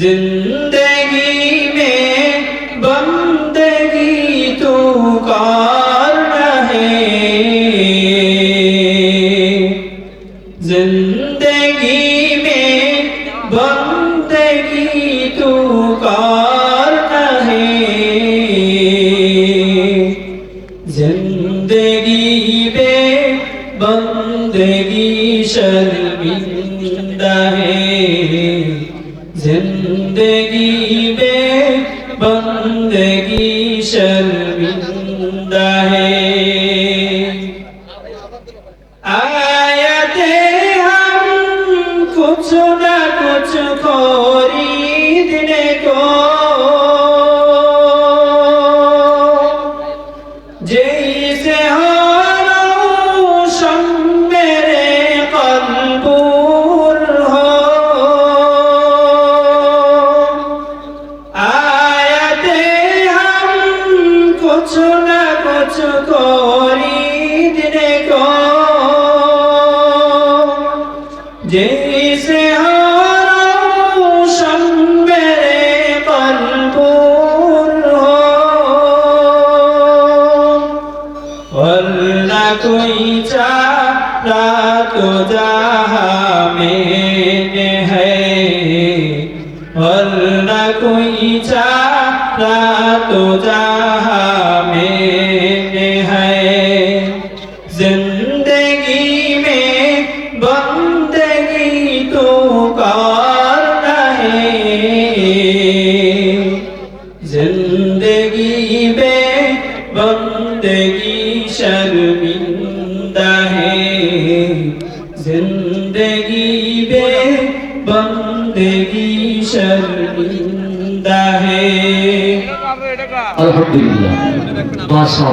زندگی میں بندگی تو کارنا ہے زندگی میں بندگی تو کارنا ہے زندگی میں بندگی شرمندہ ہے۔ জিন্দগি বে বন্দগি শর্মিন্দা হে আয়াতে হাম কুছ না वरना कोई चाहता तो जहाँ मैंने है वरना कोई चाहता तो जहाँ मैंने है जिंदगी में बंदगी तो करना है जिंदगी में बंदगी शर्मिंदा বে বন্দেগি শর্মিন্দা হে। আলহামদুলিল্লাহ।